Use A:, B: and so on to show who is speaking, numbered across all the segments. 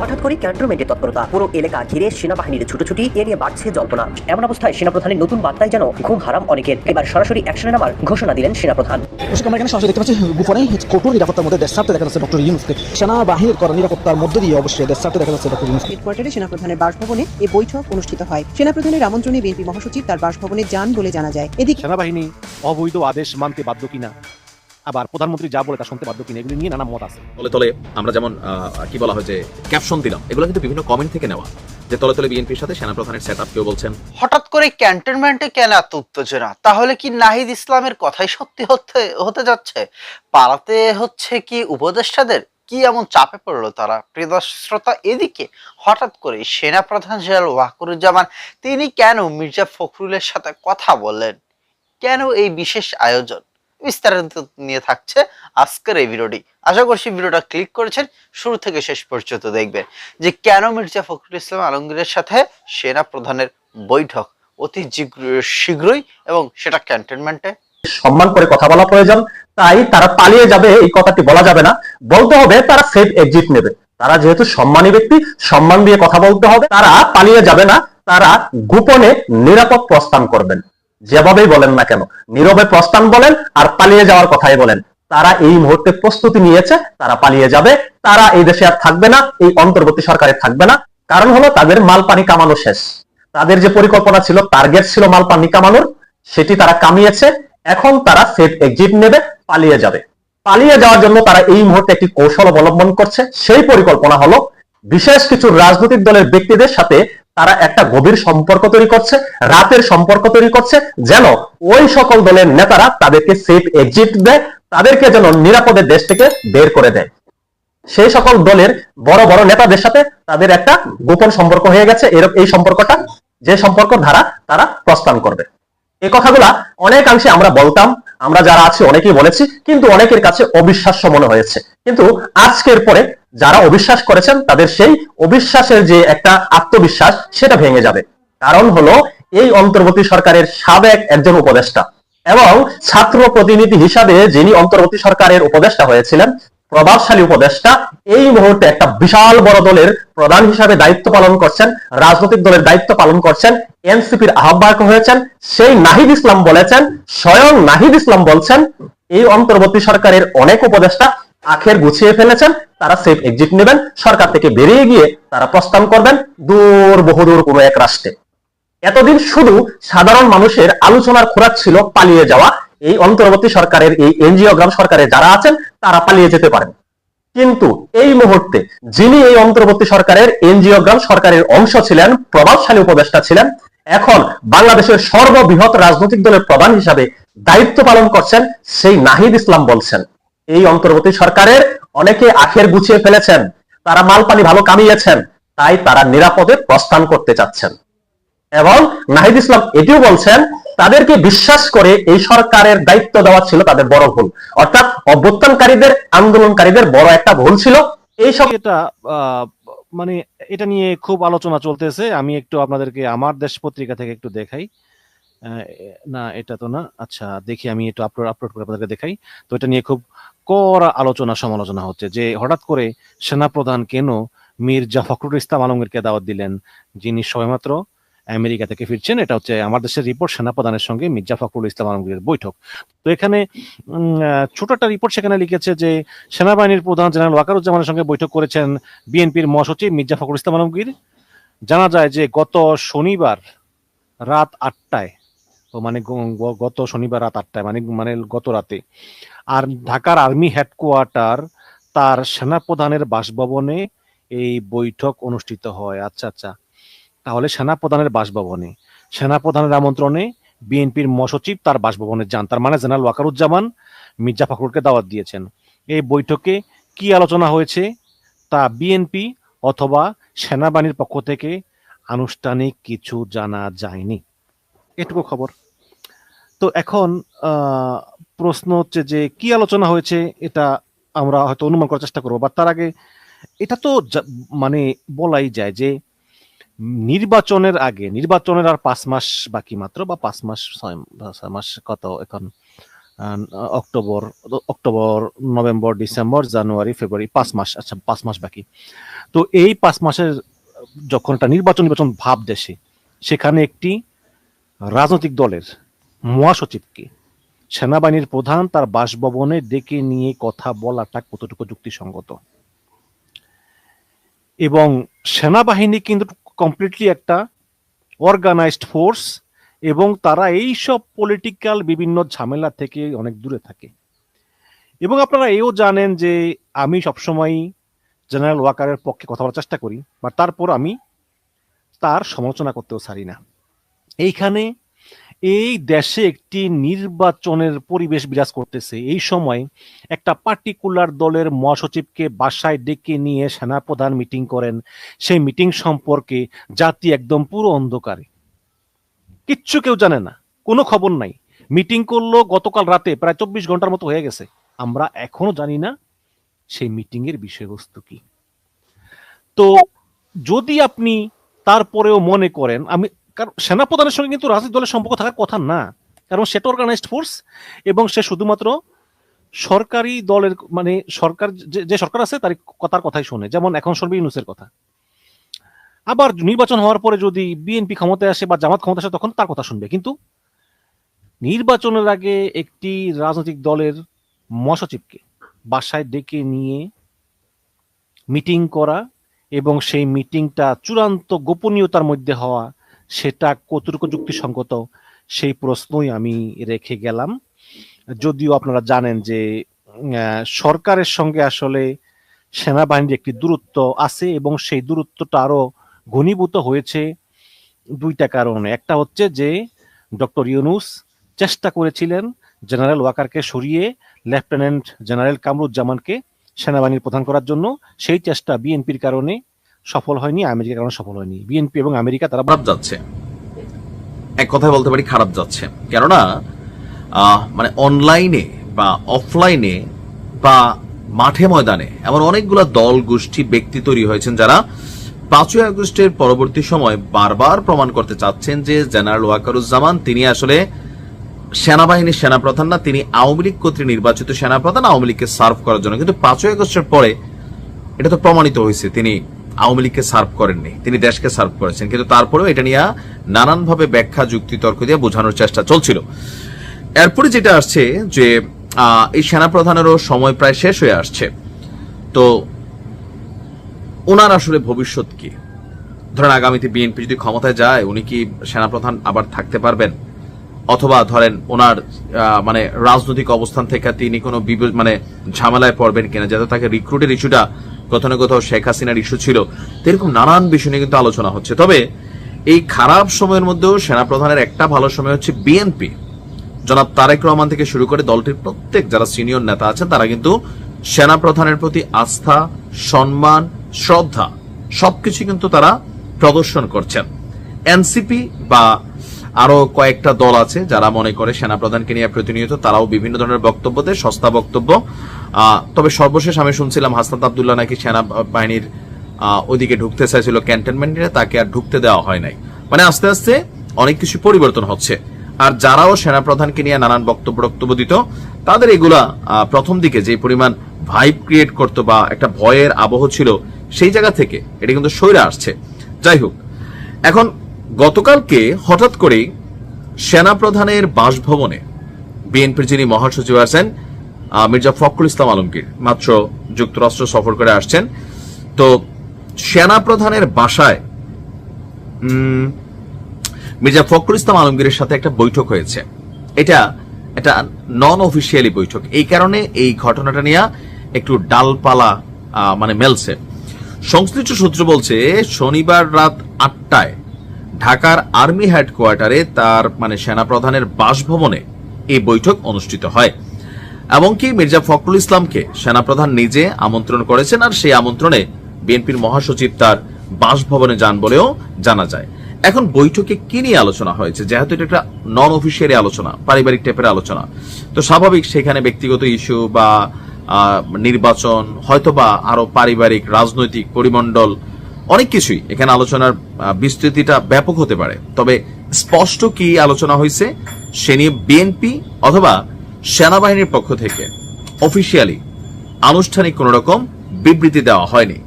A: হঠাৎ করে ক্যান্টনমেন্টে তৎপরতা। পুরো এলাকা ঘিরে সেনাবাহিনীর ছুটোছুটি এ নিয়ে বাড়ছে জল্পনা। এমন অবস্থায় সেনাপ্রধানের নতুন বার্তায় যেন ঘুম হারাম অনেকের। এবার সরাসরি অ্যাকশনে নামার ঘোষণা দিলেন সেনাপ্রধান।
B: আমরা এখানে সরাসরি দেখতে পাচ্ছি গোপনে কঠোর নিরাপত্তার মধ্যে দেশ দেখা যাচ্ছে ডক্টর ইউনুসকে। সেনাবাহিনীর করা নিরাপত্তার মধ্যে দিয়ে অবশ্যই দেশ দেখা যাচ্ছে ডক্টর ইউনুসকে।
C: হেডকোয়ার্টারে সেনাপ্রধানের বাসভবনে এই বৈঠক অনুষ্ঠিত হয়। সেনাপ্রধানের আমন্ত্রণে বিএনপি মহাসচিব তার বাসভবনে যান বলে জানা যায়। এদিকে
D: সেনাবাহিনী অবৈধ আদেশ মানতে বাধ্য কিনা? আবার প্রধানমন্ত্রী যা বলে তা শুনতে বাধ্য কিনা এগুলি নিয়ে নানা মত আছে।
E: তলে তলে আমরা যেমন আহ, কি বলা হয় যে ক্যাপশন দিলাম এগুলো কিন্তু বিভিন্ন কমেন্ট থেকে নেওয়া। যে তলে তলে বিএনপির সাথে সেনাপ্রধানের সেট আপ কেউ বলছেন।
F: হঠাৎ করে ক্যান্টনমেন্টে কেন এত উত্তেজনা? তাহলে কি নাহিদ ইসলামের কথাই সত্যি হতে হতে যাচ্ছে? পালাতে হচ্ছে কি উপদেষ্টাদের? কি এমন চাপে পড়ল তারা? প্রিয় দর্শক শ্রোতা এদিকে হঠাৎ করে সেনাপ্রধান জেনারেল ওয়াকুরুজ্জামান তিনি কেন মির্জা ফখরুলের সাথে কথা বললেন? কেন এই বিশেষ আয়োজন? বিস্তারিত নিয়ে থাকছে আজকের এই ভিডিওটি। আশা করছি ভিডিওটা ক্লিক করেছেন, শুরু থেকে শেষ পর্যন্ত দেখবেন যে কেন মির্জা ফখরুল ইসলাম আলমগীরের সাথে সেনা প্রধানের বৈঠক অতি শীঘ্রই এবং সেটা ক্যান্টনমেন্টে
G: সম্মান করে কথা বলা প্রয়োজন, তাই তারা পালিয়ে যাবে, এই কথাটি বলা যাবে না। বলতে হবে তারা সেফ এক্সিট নেবে। তারা যেহেতু সম্মানী ব্যক্তি, সম্মান দিয়ে কথা বলতে হবে। তারা পালিয়ে যাবে না, তারা গোপনে নিরাপদ প্রস্থান করবেন। যেভাবেই বলেন না কেন, নীরবে প্রস্থান বলেন আর পালিয়ে যাওয়ার কথাই বলেন। তারা এই মুহূর্তে প্রস্তুতি নিয়েছে, তারা পালিয়ে যাবে, তারা এই দেশে আর থাকবে না, এই অন্তর্বর্তী সরকারে থাকবে না। কারণ হলো তাদের মাল পানি কামানো শেষ। তাদের যে পরিকল্পনা ছিল টার্গেট ছিল মাল পানি কামানোর, সেটি তারা কামিয়েছে। এখন তারা সেফ এক্সিট নেবে, পালিয়ে যাবে। পালিয়ে যাওয়ার জন্য তারা এই মুহূর্তে একটি কৌশল অবলম্বন করছে। সেই পরিকল্পনা হলো বিশেষ কিছু রাজনৈতিক দলের ব্যক্তিদের সাথে তারা একটা গভীর সম্পর্ক তৈরি করছে, রাতের সম্পর্ক তৈরি করছে, যেন ওই সকল দলের নেতারা তাদেরকে সেফ এক্সিট দেয়, তাদেরকে যেন নিরাপদে দেশ থেকে বের করে দেয়। সেই সকল দলের বড় বড় নেতাদের সাথে তাদের একটা গোপন সম্পর্ক হয়ে গেছে এরকম এই সম্পর্কটা, যে সম্পর্ক ধারা তারা প্রস্থান করবে। এই কথাগুলা অনেকাংশে আমরা বলতাম, আমরা যারা আছি অনেকেই বলেছি, কিন্তু অনেকের কাছে অবিশ্বাস্য মনে হয়েছে। কিন্তু আজকের পরে যারা অবিশ্বাস করেছেন, তাদের সেই অবিশ্বাসের যে একটা আত্মবিশ্বাস, সেটা ভেঙে যাবে। কারণ হলো, এই অন্তর্বর্তী সরকারের সাবেক একজন উপদেষ্টা এবং ছাত্র প্রতিনিধি হিসাবে যিনি অন্তর্বর্তী সরকারের উপদেষ্টা হয়েছিলেন, প্রভাবশালী উপদেষ্টা, এই মুহূর্তে একটা বিশাল বড় দলের প্রধান হিসাবে দায়িত্ব পালন করছেন, রাজনৈতিক দলের দায়িত্ব পালন করছেন, এনসিপির আহ্বায়ক হয়েছেন, সেই নাহিদ ইসলাম বলেছেন, স্বয়ং নাহিদ ইসলাম বলছেন, এই অন্তর্বর্তী সরকারের অনেক উপদেষ্টা আখের গুছিয়ে ফেলেছেন, তারা সেফ এক্সিট নেবেন, সরকার থেকে বেরিয়ে গিয়ে তারা প্রস্থান করবেন দূর বহুদূর কোনো এক রাষ্ট্রে। এতদিন শুধু সাধারণ মানুষের আলোচনার খোরাক ছিল পালিয়ে যাওয়া। এই অন্তর্বর্তী সরকারের, এই এনজিওগ্রাম সরকারে যারা আছেন, তারা পালিয়ে যেতে পারেন। কিন্তু এই মুহূর্তে যিনি এই অন্তর্বর্তী সরকারের এনজিওগ্রাম সরকারের অংশ ছিলেন, প্রভাবশালী উপদেষ্টা ছিলেন, এখন বাংলাদেশের সর্ববৃহৎ রাজনৈতিক দলের প্রধান হিসাবে দায়িত্ব পালন করছেন সেই নাহিদ ইসলাম বলছেন। এই অন্তর্বর্তী সরকারের অনেকে আখের গুছিয়ে ফেলেছেন, তারা মাল পানি ভালো কামিয়েছেন, তাই তারা নিরাপদে প্রস্থান করতে চাচ্ছেন। এবং নাহিদ ইসলাম এটিও বলছেন, তাদেরকে বিশ্বাস করে এই সরকারের দায়িত্ব দেওয়া ছিল তাদের বড় ভুল। অর্থাৎ অভ্যুত্থানকারীদের, আন্দোলনকারীদের বড় একটা ভুল ছিল। এই সব
D: এটা মানে এটা নিয়ে খুব আলোচনা চলতেছে। আমি একটু আপনাদেরকে, আমার দেশ পত্রিকা থেকে একটু দেখাই। না, এটা তো না। আচ্ছা দেখি আমি একটু আপলোড আপলোড করে আপনাদেরকে দেখাই। তো এটা নিয়ে খুব কড়া আলোচনা, সমালোচনা হচ্ছে যে হঠাৎ করে সেনাপ্রধান কেন মির্জা ফখরুল ইসলাম আলমগীরকে দাওয়াত দিলেন, যিনি সবেমাত্র আমেরিকা থেকে ফিরছেন? এটা হচ্ছে আমার দেশের রিপোর্ট সেনাপ্রধানের সঙ্গে মির্জা ফখরুল ইসলাম আলমগীরের বৈঠক। তো এখানে ছোট একটা রিপোর্ট সেখানে লিখেছে যে সেনাবাহিনীর প্রধান জেনারেল ওয়াকারুজ্জামানের সঙ্গে বৈঠক করেছেন বিএনপির মহাসচিব মির্জা ফখরুল ইসলাম আলমগীর। জানা যায় যে গত শনিবার রাত আটটায় ও মানে গত শনিবার রাত আটটায় মানে মানে গত রাতে। আর ঢাকার আর্মি হেডকোয়ার্টার তার সেনাপ্রধানের বাসভবনে এই বৈঠক অনুষ্ঠিত হয়। আচ্ছা আচ্ছা। তাহলে সেনাপ্রধানের বাসভবনে, সেনাপ্রধানের আমন্ত্রণে বিএনপির মহাসচিব তার বাসভবনে যান। তার মানে জেনারেল ওয়াকারুজ্জামান মির্জা ফখরুলকে দাওয়াত দিয়েছেন। এই বৈঠকে কি আলোচনা হয়েছে? তা বিএনপি অথবা সেনাবাহিনীর পক্ষ থেকে আনুষ্ঠানিক কিছু জানা যায়নি। এটুকু খবর। তো এখন প্রশ্ন হচ্ছে যে কি আলোচনা হয়েছে এটা আমরা হয়তো অনুমান করার চেষ্টা করব। বা তার আগে এটা তো মানে বলাই যায় যে নির্বাচনের আগে, নির্বাচনের আর পাঁচ মাস বাকি মাত্র বা পাঁচ মাস, ছয় মাস কত এখন October October, November, December, January, February, পাঁচ মাস আচ্ছা পাঁচ মাস বাকি। তো এই পাঁচ মাসের, যখন একটা নির্বাচন নির্বাচন ভাব দেশে, সেখানে একটি রাজনৈতিক দলের মহাসচিবকে সেনাবাহিনীর প্রধান তার বাসভবনে ডেকে নিয়ে কথা বলাটা কতটুকু যুক্তিসঙ্গত? এবং সেনাবাহিনী কিন্তু কমপ্লিটলি একটা অর্গানাইজড ফোর্স এবং তারা এই সব পলিটিক্যাল বিভিন্ন ঝামেলা থেকে অনেক দূরে থাকে। এবং আপনারা এও জানেন যে আমি সবসময় জেনারেল ওয়াকারের পক্ষে কথা বলার চেষ্টা করি বা তারপর আমি তার সমালোচনা করতেও ছাড়ি না। এইখানে এই দেশে একটি নির্বাচনের পরিবেশ বিরাজ করতেছে। এই সময় একটা পার্টিকুলার দলের মহাসচিবকে বাসায় ডেকে নিয়ে সেনাপ্রধান মিটিং করেন। সেই মিটিং সম্পর্কে জাতি একদম পুরো অন্ধকারে। কিচ্ছু কেউ জানে না, কোনো খবর নাই। মিটিং করল গতকাল রাতে, প্রায় চব্বিশ ঘণ্টার মতো হয়ে গেছে। আমরা এখনও জানি না সেই মিটিং এর বিষয়বস্তু কি। তো যদি আপনি তারপরেও মনে করেন, আমি কারণ সেনাপ্রধানের সঙ্গে কিন্তু রাজনৈতিক দলের সম্পর্ক থাকার কথা না। কারণ সেটা অর্গানাইজড ফোর্স এবং সে শুধুমাত্র সরকারি দলের মানে সরকার যে- সরকার আছে তার কথার কথাই শোনে। যেমন এখন শুনবে ইউনুসের কথা। আবার নির্বাচন হওয়ার পরে যদি বিএনপি ক্ষমতায় আসে বা জামাত ক্ষমতায় আসে, তখন তার কথা শুনবে। কিন্তু নির্বাচনের আগে একটি রাজনৈতিক দলের মহাসচিবকে বাসায় ডেকে নিয়ে মিটিং করা এবং সেই মিটিংটা চূড়ান্ত গোপনীয়তার মধ্যে হওয়া সেটা কতটুকু যুক্তিসঙ্গত, সেই প্রশ্নই আমি রেখে গেলাম। যদিও আপনারা জানেন যে সরকারের সঙ্গে আসলে সেনাবাহিনীর একটি দূরত্ব আছে এবং সেই দূরত্বটা আরও ঘনীভূত হয়েছে দুইটা কারণে। একটা হচ্ছে যে, ডক্টর ইউনুস চেষ্টা করেছিলেন জেনারেল ওয়াকারকে সরিয়ে লেফটেন্যান্ট জেনারেল কামরুজ্জামানকে সেনাবাহিনীর প্রধান করার জন্য। সেই চেষ্টা বিএনপির কারণে সফল হয়নি, আমেরিকার কারণে সফল হয়নি। বিএনপি এবং আমেরিকা, তারা
E: খারাপ যাচ্ছে। এক কথায় বলতে পারি, খারাপ যাচ্ছে। কেননা মানে অনলাইনে বা অফলাইনে বা মাঠে ময়দানে এমন অনেকগুলো দল, গোষ্ঠী, ব্যক্তি তৈরি হয়েছেন যারা পাঁচই আগস্টের পরবর্তী সময় বারবার প্রমাণ করতে চাচ্ছেন যে জেনারেল ওয়াকারুজ্জামান, তিনি আসলে সেনাবাহিনীর সেনাপ্রধান না, তিনি আওয়ামী লীগ কর্তৃক নির্বাচিত সেনাপ্রধান, আওয়ামী লীগকে সার্ভ করার জন্য। কিন্তু পাঁচই আগস্টের পরে এটা তো প্রমাণিত হয়েছে। তিনি আওয়ামী লীগকে সার্ভ করেননি। তিনি দেশকে সার্ভ করেছেন। কিন্তু তারপরেও এটা নিয়ে নানানভাবে ব্যাখ্যা, যুক্তি, তর্ক দিয়ে বোঝানোর চেষ্টা চলছিল। এরপরে যেটা আসছে যে এই সেনাপ্রধানেরও সময় প্রায় শেষ হয়ে আসছে। তো ওনার আসলে ভবিষ্যৎ কি? ধরেন আগামীতে বিএনপি যদি ক্ষমতায় যায়, উনি কি সেনাপ্রধান আবার থাকতে পারবেন? অথবা ধরেন ওনার মানে রাজনৈতিক অবস্থান থেকে তিনি কোনো মানে ঝামেলায় পড়বেন কিনা, যাতে তাকে রিক্রুটের ইস্যুটা কোথাও না কোথাও শেখ হাসিনার ইস্যু ছিল। এরকম নানান বিষয় নিয়ে কিন্তু আলোচনা হচ্ছে। তবে এই খারাপ সময়ের মধ্যেও সেনাপ্রধানের একটা ভালো সময় হচ্ছে বিএনপি জনাব তারেক রহমান থেকে শুরু করে দলটির প্রত্যেক যারা সিনিয়র নেতা আছেন, তারা কিন্তু সেনাপ্রধানের প্রতি আস্থা, সম্মান, শ্রদ্ধা সবকিছু কিন্তু তারা প্রদর্শন করছেন। এনসিপি বা আরও কয়েকটা দল আছে যারা মনে করে সেনাপ্রধানকে নিয়ে প্রতিনিয়ত তারাও বিভিন্ন ধরনের বক্তব্য দেয় সস্তা বক্তব্য। তবে সর্বশেষ আমি শুনছিলাম হাসনাত আবদুল্লাহ নাকি সেনাবাহিনীর ওদিকে ঢুকতে চাইছিল ক্যান্টনমেন্টে, তাকে আর ঢুকতে দেওয়া হয় নাই। মানে আস্তে আস্তে অনেক কিছু পরিবর্তন হচ্ছে। আর যারাও সেনাপ্রধানকে নিয়ে নানান বক্তব্য বক্তব্য দিত, তাদের এগুলা প্রথম দিকে যে পরিমাণ ভাইব ক্রিয়েট করতো বা একটা ভয়ের আবহ ছিল, সেই জায়গা থেকে এটা কিন্তু সইরে আসছে। যাই হোক, এখন গতকালকে হঠাৎ করেই সেনাপ্রধানের বাসভবনে বিএনপির যিনি মহাসচিব আছেন মির্জা ফখরুল ইসলাম আলমগীর, মাত্র যুক্তরাষ্ট্র সফর করে আসছেন। তো সেনাপ্রধানের বাসায় মির্জা ফখরুল ইসলাম আলমগীরের সাথে একটা বৈঠক হয়েছে। এটা এটা নন অফিসিয়ালি বৈঠক। এই কারণে এই ঘটনাটা নিয়ে একটু ডালপালা মানে মেলছে। সংশ্লিষ্ট সূত্র বলছে, শনিবার রাত আটটায় ঢাকার আর্মি হেডকোয়ার্টারে তার মানে সেনাপ্রধানের বাসভবনে এই বৈঠক অনুষ্ঠিত হয়। এমনকি মির্জা ফখরুল ইসলামকে সেনাপ্রধান নিজে আমন্ত্রণ করেছেন আর সেই আমন্ত্রণে বিএনপির মহাসচিব তার বাসভবনে যান বলেও জানা যায়। এখন বৈঠকে কি নিয়ে আলোচনা হয়েছে? যেহেতু এটা একটা নন অফিসিয়ালি আলোচনা, পারিবারিক টাইপের আলোচনা। তো স্বাভাবিক সেখানে ব্যক্তিগত ইস্যু বা নির্বাচন, হয়তোবা আরও পারিবারিক, রাজনৈতিক পরিমণ্ডল অনেক কিছুই। এখানে আলোচনার বিস্তৃতিটা ব্যাপক হতে পারে। তবে স্পষ্ট কি আলোচনা হয়েছে, সে নিয়ে বিএনপি অথবা সেনাবাহিনীর পক্ষ থেকে অফিসিয়ালি আনুষ্ঠানিক কোন রকম বিবৃতি দেওয়া হয়নি।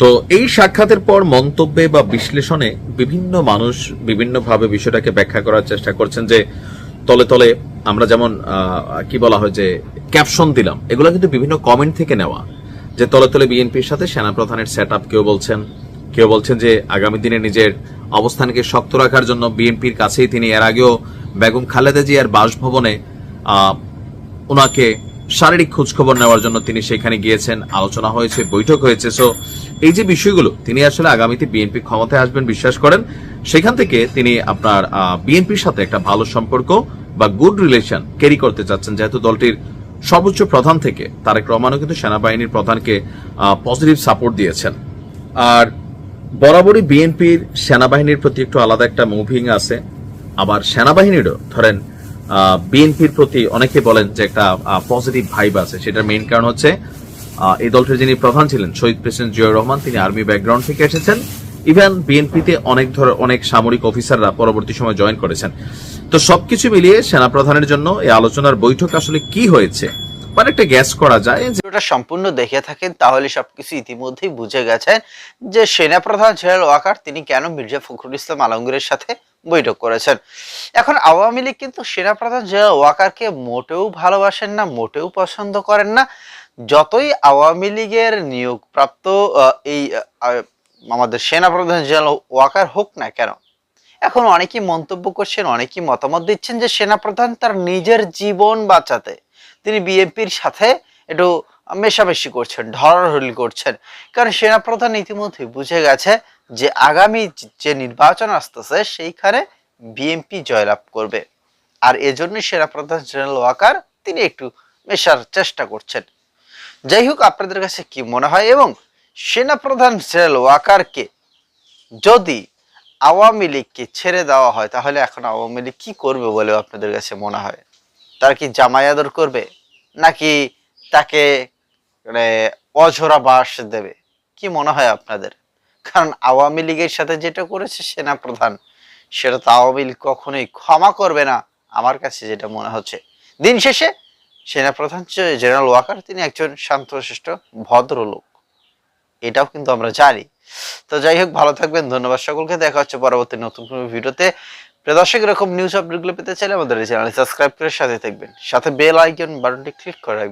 E: তো এই সাক্ষাতের পর মন্তব্যে বা বিশ্লেষণে বিভিন্ন মানুষ বিভিন্নভাবে বিষয়টাকে ব্যাখ্যা করার চেষ্টা করছেন যে তলে তলে আমরা যেমন কি বলা হয় যে ক্যাপশন দিলাম, এগুলো কিন্তু বিভিন্ন কমেন্ট থেকে নেওয়া। যে তলে তলে বিএনপির সাথে সেনাপ্রধানের সেট আপ কেউ বলছেন কেউ বলছেন যে আগামী দিনে নিজের অবস্থানকে শক্ত রাখার জন্য বিএনপির কাছেই তিনি এর আগেও বেগম খালেদা জিয়ার বাসভবনে ওনাকে শারীরিক খোঁজখবর নেওয়ার জন্য তিনি সেখানে গিয়েছেন, আলোচনা হয়েছে, বৈঠক হয়েছে। সো এই যে বিষয়গুলো, তিনি আসলে আগামীতে বিএনপি ক্ষমতায় আসবেন বিশ্বাস করেন। সেখান থেকে তিনি আপনার বিএনপির সাথে একটা ভালো সম্পর্ক বা গুড রিলেশন ক্যারি করতে চাচ্ছেন, যেহেতু দলটির সর্বোচ্চ প্রধান থেকে তারেক রহমানও কিন্তু সেনাবাহিনীর প্রধানকে পজিটিভ সাপোর্ট দিয়েছেন। আর বরাবরই বিএনপির সেনাবাহিনীর প্রতি একটু আলাদা একটা মুভিং আছে। আবার সেনাবাহিনীরও ধরেন বিএনপির প্রতি অনেকে বলেন যে একটা পজিটিভ ভাইব আছে। সেটার মেইন কারণ হচ্ছে এই দলটির যিনি প্রধান ছিলেন, শহীদ প্রেসিডেন্ট জিয়াউর রহমান, তিনি আর্মি ব্যাকগ্রাউন্ড থেকে এসেছেন। ইভেন বিএনপিতে অনেক ধর, অনেক সামরিক অফিসাররা পরবর্তী সময় জয়েন করেছেন। তো সবকিছু মিলিয়ে সেনাপ্রধানের জন্য এই আলোচনার বৈঠক আসলে কি হয়েছে? মানে একটা গ্যাস করা যায় যে
F: ভিডিওটা সম্পূর্ণ দেখে থাকেন, তাহলে সবকিছু ইতিমধ্যেই বুঝে গেছেন যে সেনাপ্রধান জেনারেল ওয়াকার তিনি কেন মির্জা ফখরুল ইসলাম আলমগীরের সাথে বৈঠক করেছেন। এখন আওয়ামী লীগ কিন্তু সেনাপ্রধান জেনারেল ওয়াকারকে মোটেও ভালোবাসেন না, মোটেও পছন্দ করেন না। যতই আওয়ামী লীগের নিয়োগপ্রাপ্ত এই আমাদের সেনাপ্রধান জেনারেল ওয়াকার হোক না কেন, এখন অনেকেই মন্তব্য করছেন, অনেকেই মতামত দিচ্ছেন যে সেনাপ্রধান তার নিজের জীবন বাঁচাতে, তিনি বিএনপির সাথে একটু মেশামেশি করছেন ঢরাঢরি করছেন। কারণ সেনাপ্রধান ইতিমধ্যে বুঝে গেছে যে আগামী যে নির্বাচন আসতেছে, সেইখানে বিএনপি জয়লাভ করবে। আর এজন্য সেনাপ্রধান জেনারেল ওয়াকার তিনি একটু মেশার চেষ্টা করছেন। যাই হোক, আপনাদের কাছে কি মনে হয় এবং সেনাপ্রধান জেনারেল ওয়াকারকে যদি আওয়ামী লীগকে ছেড়ে দেওয়া হয়, তাহলে এখন আওয়ামী লীগ কি করবে বলে আপনাদের কাছে মনে হয়? তারা কি জামাই আদর করবে? নাকি তাকে মানে অঝোরা বাস দেবে? কি মনে হয় আপনাদের? কারণ আওয়ামী লীগের সাথে যেটা করেছে সেনা প্রধান সেটা তো আওয়ামী লীগ কখনোই ক্ষমা করবে না, আমার কাছে যেটা মনে হচ্ছে। দিন শেষে সেনা প্রধান জেনারেল ওয়াকার, তিনি একজন শান্তশিষ্ট ভদ্রলোক। এটাও কিন্তু আমরা জানি। তো যাই হোক, ভালো থাকবেন, ধন্যবাদ সকলকে। দেখা হচ্ছে পরবর্তী নতুন কোনো ভিডিওতে। প্রিয় দর্শক, এরকম নিউজ আপডেটগুলো পেতে চাইলে আমাদের এই সাবস্ক্রাইব করে সাথে থাকবেন। সাথে বেল আইকন বাটনটি ক্লিক করে রাখবেন।